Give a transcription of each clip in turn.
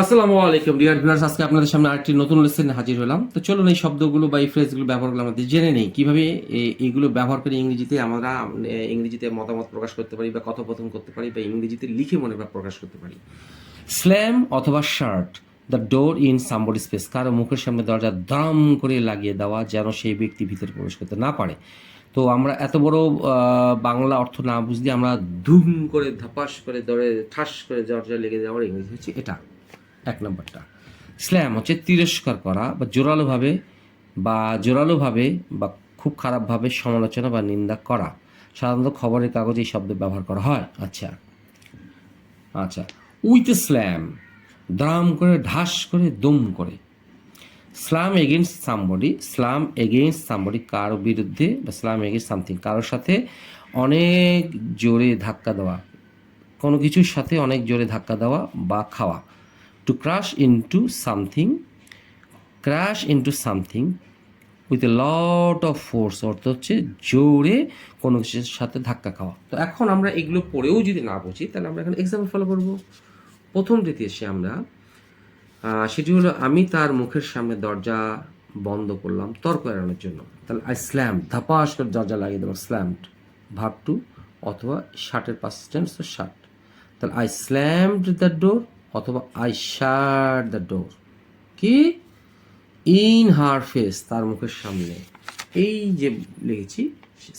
আসসালামু আলাইকুম dear viewers আজকে আপনাদের সামনে আরেকটি নতুন লেসেন হাজির হলাম। তো চলুন এই শব্দগুলো বা এই ফ্রেজগুলো ব্যবহার করে আমাদের জেনে নেই। কীভাবে এইগুলো ব্যবহার করে ইংরেজিতে আমরা ইংরেজিতে মতামত প্রকাশ করতে পারি বা কথোপকথন করতে পারি বা ইংরেজিতে লিখে মনে বা প্রকাশ করতে পারি। স্ল্যাম অথবা shut the door in somebody space কারও মুখের সামনে দরজা দাম করে লাগিয়ে দেওয়া যেন সেই ব্যক্তি ভিতরে প্রবেশ করতে না পারে। তো আমরা এত বড় বাংলা অর্থ না বুঝলে আমরা ধুম করে ধাপাস করে দরে ঠাস করে দরজা লেগে যাওয়ার ইংরেজি হচ্ছে এটা। এক নম্বরটা। স্ল্যাম হচ্ছে তিরস্কার করা বা জোরালোভাবে বা জোরালোভাবে বা খুব খারাপভাবে সমালোচনা বা নিন্দা করা। সাধারণত খবরের কাগজে এই শব্দ ব্যবহার করা হয়। আচ্ছা। আচ্ছা। উইথ স্ল্যাম, দাম করে, ঢাস করে, দম করে। Slam against somebody slam against somebody কারও বিরুদ্ধে বা স্লাম এগেনস্ট সামথিং, কারোর সাথে অনেক জোরে ধাক্কা দেওয়া। কোনো কিছুর সাথে অনেক জোরে ধাক্কা দেওয়া বা খাওয়া। To crash into something crash into something with a lot of force অর্থ হচ্ছে জোরে কোনো কিছুর সাথে ধাক্কা খাওয়া। তো এখন আমরা এগুলো পড়েও যদি না বুঝি, তাহলে আমরা এখন এক্সাম্পল ফলো করব। প্রথমটিতে এসে আমরা সেটি হলো আমি তার মুখের সামনে দরজা বন্ধ করলাম তর্ক এড়ানোর জন্য। তাহলে আই স্ল্যাম ধাপাস করে দরজা লাগিয়ে দেবো স্ল্যামড ভাব টু, অথবা শার্টের পাস টেন্স শার্ট তাহলে আই স্ল্যামড দ্য ডোর অথবা আই শার্ট দ্য ডোর কি? ইন হার ফেস তার মুখের সামনে। এই যে লিখেছি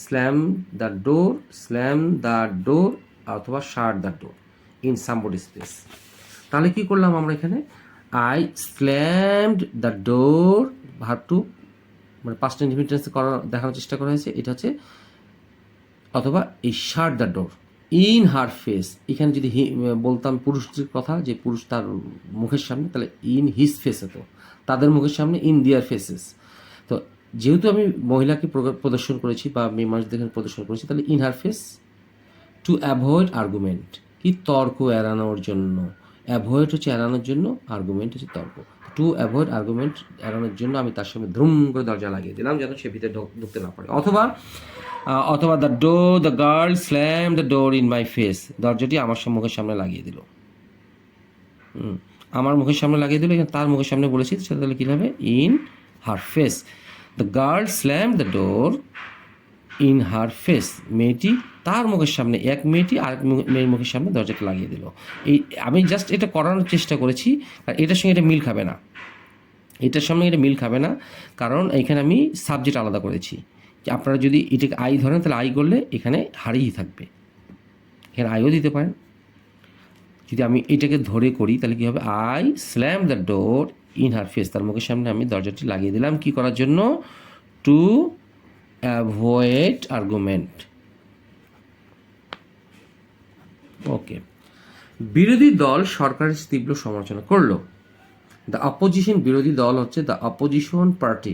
slam the door slam the door অথবা shut the door in somebody space তাহলে কি করলাম আমরা এখানে? I slammed the door verb two মানে পাঁচ টেন্স করার দেখানোর চেষ্টা করা হয়েছে। এটা হচ্ছে, অথবা এই shut the door in her face, এখানে যদি বলতাম পুরুষদের কথা, যে পুরুষ তার মুখের সামনে, তাহলে ইন হিজ ফেস হতো তাদের মুখের সামনে ইন দিয়ার ফেসেস। তো যেহেতু আমি মহিলাকে প্রদর্শন করেছি বা মেয়ে মানুষদের প্রদর্শন করেছি, তাহলে in her face, to avoid argument, কি তর্ক এড়ানোর জন্য। অ্যাভয়েড হচ্ছে এড়ানোর জন্য, আর্গুমেন্ট হচ্ছে তর্ক। টু অ্যাভয়েড আর্গুমেন্ট এড়ানোর জন্য আমি তার সামনে ধুম করে দরজা লাগিয়ে দিলাম, যেন সে ভিতরে ঢোক- ঢুকতে না পারে। অথবা অথবা the door the girl slam the door in my face দরজাটি আমার মুখের সামনে লাগিয়ে দিল। আমার মুখের সামনে লাগিয়ে দিল তার মুখের সামনে বলেছি, সেটা তাহলে কী হবে in her face the girl slam the door in her face মেয়েটি তার মুখের সামনে, এক মেয়েটি আর মেয়ের মুখের সামনে দরজাটা লাগিয়ে দিল। এই, আমি জাস্ট এটা করানোর চেষ্টা করেছি আর এটার সঙ্গে এটা মিল খাবে না। এটার সঙ্গে এটা মিল খাবে না, কারণ এখানে আমি সাবজেক্ট আলাদা করেছি। আপনারা যদি এটাকে আই ধরেন, তাহলে আই করলে এখানে হারিয়ে থাকবে। এখানে আইও দিতে পারেন। যদি আমি এটাকে ধরে করি, তাহলে কী হবে? I slam the door in her face তার মুখের সামনে আমি দরজাটি লাগিয়ে দিলাম কি করার জন্য? টু অ্যাভয়েড আর্গুমেন্ট ওকে বিরোধী দল সরকারের তীব্র সমালোচনা করল। দ্য অপোজিশন বিরোধী দল হচ্ছে দ্য অপোজিশন পার্টি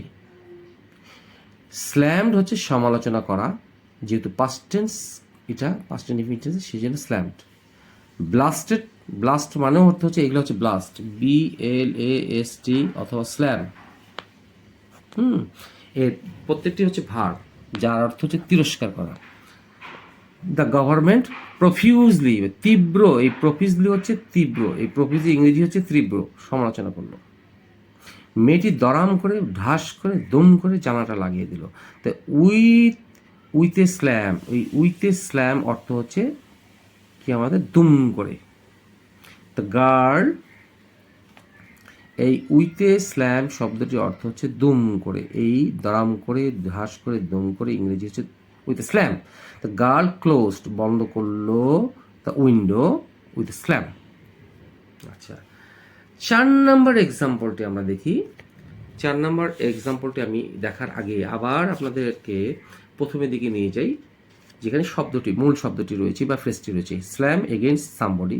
স্ল্যামড হচ্ছে সমালোচনা করা, যেহেতু পাস্ট টেন্স এটা পাস্ট টেন্স ইনফিনিটেন্স সেই জন্য স্ল্যামড ব্লাস্টেড ব্লাস্ট মানেও অর্থ হচ্ছে এগুলো হচ্ছে blast B L A S T অথবা স্ল্যাম হুম, এর প্রত্যেকটি হচ্ছে ভার, যার অর্থ হচ্ছে তিরস্কার করা। দ্য গভর্নমেন্ট প্রফিউজলি তীব্র, এই প্রফিউজলি হচ্ছে তীব্র, এই প্রফিউজলি ইংরেজি হচ্ছে তীব্র, সমালোচনা করল। মেয়েটি দরাম করে, ঢাস করে, দম করে জামাটা লাগিয়ে দিল। তো উইথ উইথ স্ল্যাম ওই উইথ স্ল্যাম অর্থ হচ্ছে কি আমাদের? দুম করে। দ্য গার্ল, এই উইথে স্ল্যাম শব্দটির অর্থ হচ্ছে দুম করে। এই দরাম করে ঘাস করে, দম করে ইংরেজি হচ্ছে with slam. The girl closed, বন্ধ করল দ্য উইন্ডো উইথ স্ল্যাম। আচ্ছা চার নম্বর এক্সাম্পলটি আমরা দেখি। চার নম্বর এক্সাম্পলটি আমি দেখার আগে আবার আপনাদেরকে প্রথমের দিকে নিয়ে যাই, যেখানে শব্দটি, মূল শব্দটি রয়েছে বা ফ্রেজটি রয়েছে স্ল্যাম এগেনস্ট সামবডি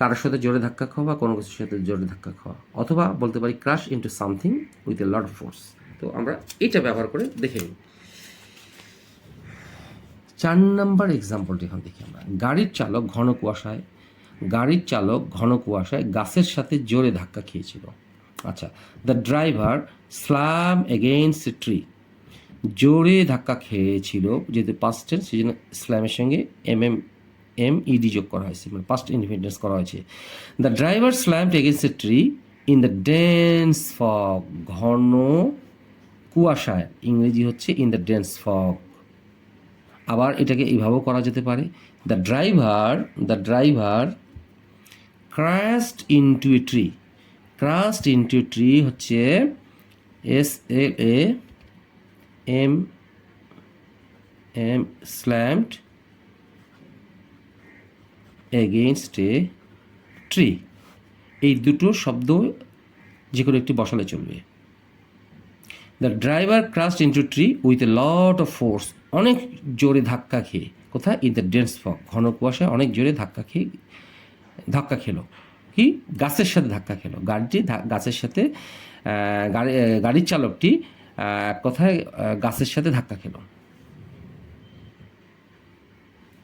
কারোর সাথে জোরে ধাক্কা খাওয়া বা কোনো কিছুর সাথে জোরে ধাক্কা খাওয়া, অথবা বলতে পারি crash into something with a of force তো আমরা এটা ব্যবহার করে দেখে নিই। চার নম্বর এক্সাম্পলটি এখন দেখি আমরা। গাড়ির চালক ঘন কুয়াশায়, গাড়ির চালক ঘন কুয়াশায় গাছের সাথে জোরে ধাক্কা খেয়েছিল। আচ্ছা the driver slam against tree জোরে ধাক্কা খেয়েছিল, যেহেতু পাস্ট সেই জন্য স্ল্যামের সঙ্গে এম এম এম ইডি যোগ করা হয়েছে মানে পাস্ট ইন্ডিপেন্ডেন্স করা হয়েছে। The driver slumped against a tree in the dense fog ঘন কুয়াশায়। ইংরেজি হচ্ছে ইন দ্য ডেন্স ফগ আবার এটাকে এইভাবেও করা যেতে পারে। The driver the driver crashed into a tree crashed into tree হচ্ছে S L A M M slumped against a tree এই দুটো শব্দ যে কোনো একটি বসালে চলবে। The driver crashed into tree with a lot of force অনেক জোরে ধাক্কা খেয়ে। কোথায়? ইন দ্য ডেন্স ফগ ঘন কুয়াশায় অনেক জোরে ধাক্কা খেয়ে ধাক্কা খেলো। কি গাছের সাথে ধাক্কা খেলো। গাড়িটি গাছের সাথে গাড়ি গাড়ির চালকটি এক কথায় গাছের সাথে ধাক্কা খেলো।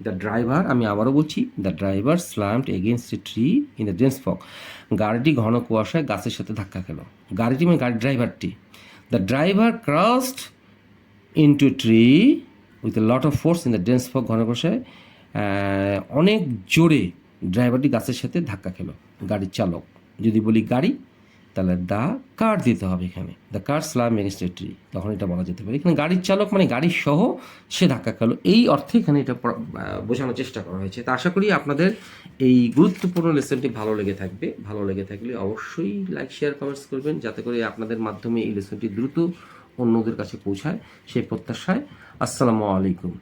দ্য ড্রাইভার আমি আবারও বলছি the driver slumped against a tree in the dense fog গাড়িটি ঘন কুয়াশায় গাছের সাথে ধাক্কা খেলো। গাড়িটি মানে গাড়ির ড্রাইভারটি the driver crashed into tree with a lot of force in the dense fog ঘন কুয়াশায় অনেক জোরে ড্রাইভারটি গাছের সাথে ধাক্কা খেলো। গাড়ির চালক। যদি বলি গাড়ি, তাহলে দ্য কার দিতে হবে এখানে। The car slam against a tree তখন এটা বলা যেতে পারে। এখানে গাড়ির চালক মানে গাড়ির সহ সে ধাক্কা খেলো। এই অর্থে এখানে এটা বোঝানোর চেষ্টা করা হয়েছে। তা আশা করি আপনাদের এই গুরুত্বপূর্ণ লেসনটি ভালো লেগে থাকবে। ভালো লেগে থাকলে অবশ্যই লাইক শেয়ার কমেন্টস করবেন। যাতে করে আপনাদের মাধ্যমে এই লেসনটি দ্রুত অন্যদের কাছে পৌঁছায় সেই প্রত্যাশায়। আসসালামু আলাইকুম।